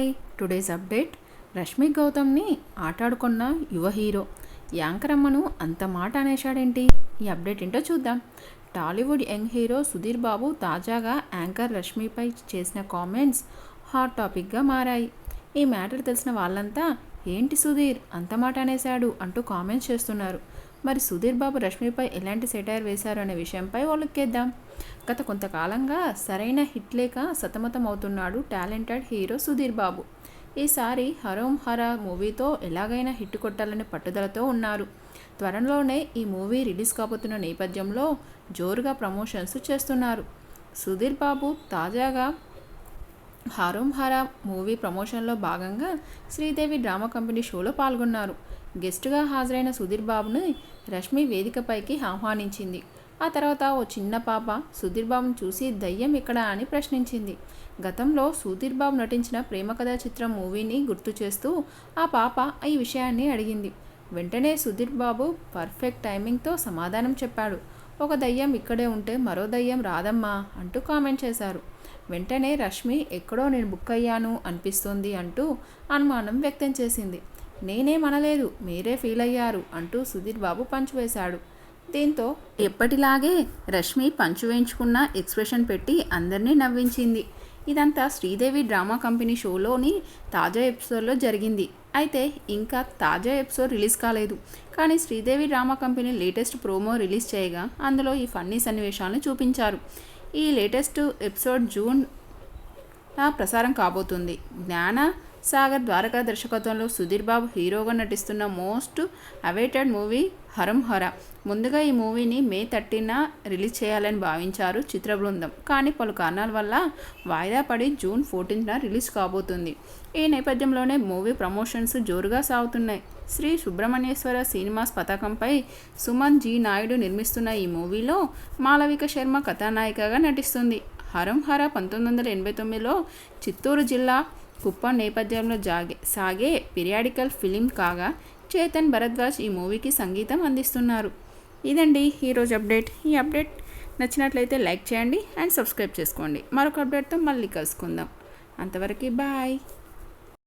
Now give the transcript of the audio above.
Hi today's update Rashmi గౌతమ్ని ఆటాడుకున్న యువ హీరో యాంకరమ్మను అంత మాట అనేశాడేంటి? ఈ అప్డేట్ ఏంటో చూద్దాం. Tollywood young hero Sudheer Babu తాజాగా యాంకర్ రష్మిపై చేసిన కామెంట్స్ హాట్ టాపిక్గా మారాయి. ఈ మ్యాటర్ తెలిసిన వాళ్ళంతా ఏంటి సుధీర్ అంత మాట అనేశాడు అంటూ కామెంట్స్ చేస్తున్నారు. మరి సుధీర్ బాబు రష్మిపై ఎలాంటి సెటైర్ వేశారు అనే విషయంపై ఒలుక్కేద్దాం. గత కొంతకాలంగా సరైన హిట్ లేక సతమతం అవుతున్నాడు టాలెంటెడ్ హీరో సుధీర్ బాబు. ఈసారి హరోం హరా మూవీతో ఎలాగైనా హిట్ కొట్టాలనే పట్టుదలతో ఉన్నారు. త్వరలోనే ఈ మూవీ రిలీజ్ కాబోతున్న నేపథ్యంలో జోరుగా ప్రమోషన్స్ చేస్తున్నారు. సుధీర్ బాబు తాజాగా హారం హారా మూవీ ప్రమోషన్లో భాగంగా శ్రీదేవి డ్రామా కంపెనీ షోలో పాల్గొన్నారు. గెస్టుగా హాజరైన సుధీర్ బాబుని రష్మి వేదికపైకి ఆహ్వానించింది. ఆ తర్వాత ఓ చిన్న పాప సుధీర్ బాబును చూసి దయ్యం ఇక్కడ అని ప్రశ్నించింది. గతంలో సుధీర్ బాబు నటించిన ప్రేమ కథా చిత్రం మూవీని గుర్తు చేస్తూ ఆ పాప ఈ విషయాన్ని అడిగింది. వెంటనే సుధీర్ బాబు పర్ఫెక్ట్ టైమింగ్తో సమాధానం చెప్పాడు. ఒక దయ్యం ఇక్కడే ఉంటే మరో దయ్యం రాదమ్మా అంటూ కామెంట్ చేశారు. వెంటనే రష్మి ఎక్కడో నేను బుక్ అయ్యాను అనిపిస్తుంది అంటూ అనుమానం వ్యక్తం చేసింది. నేనేమనలేదు మీరే ఫీల్ అయ్యారు అంటూ సుధీర్ బాబు పంచు వేశాడు. దీంతో ఎప్పటిలాగే రష్మి పంచు వేయించుకున్న ఎక్స్ప్రెషన్ పెట్టి అందరినీ నవ్వించింది. ఇదంతా శ్రీదేవి డ్రామా కంపెనీ షోలోని తాజా ఎపిసోడ్లో జరిగింది. అయితే ఇంకా తాజా ఎపిసోడ్ రిలీజ్ కాలేదు. కానీ Sridevi drama company latest promo release చేయగా అందులో ఈ ఫన్నీ సన్నివేశాలను చూపించారు. ఈ లేటెస్ట్ ఎపిసోడ్ జూన్ ప్రసారం కాబోతుంది. జ్ఞాన సాగర్ ద్వారకా దర్శకత్వంలో సుధీర్ బాబు హీరోగా నటిస్తున్న most awaited movie Harom Hara ముందుగా ఈ మూవీని మే థర్టీన రిలీజ్ చేయాలని భావించారు చిత్ర బృందం. కానీ పలు కారణాల వల్ల వాయిదా పడి జూన్ ఫోర్టీన్త్న రిలీజ్ కాబోతుంది. ఈ నేపథ్యంలోనే మూవీ ప్రమోషన్స్ జోరుగా సాగుతున్నాయి. శ్రీ సుబ్రహ్మణ్యేశ్వర సినిమాస్ పతాకంపై సుమన్ జీ నాయుడు నిర్మిస్తున్న ఈ మూవీలో మాలవిక శర్మ కథానాయికగా నటిస్తుంది. హరం హర పంతొమ్మిది వందల ఎనభై తొమ్మిదిలో చిత్తూరు జిల్లా కుప్పం నేపథ్యంలో జాగే సాగే పిరియాడికల్ ఫిలిం కాగా చేతన్ భరద్వాజ్ ఈ మూవీకి సంగీతం అందిస్తున్నారు. ఇదండి ఈరోజు అప్డేట్. ఈ అప్డేట్ నచ్చినట్లయితే లైక్ చేయండి అండ్ సబ్స్క్రైబ్ చేసుకోండి. మరొక అప్డేట్తో మళ్ళీ కలుసుకుందాం. అంతవరకు బాయ్.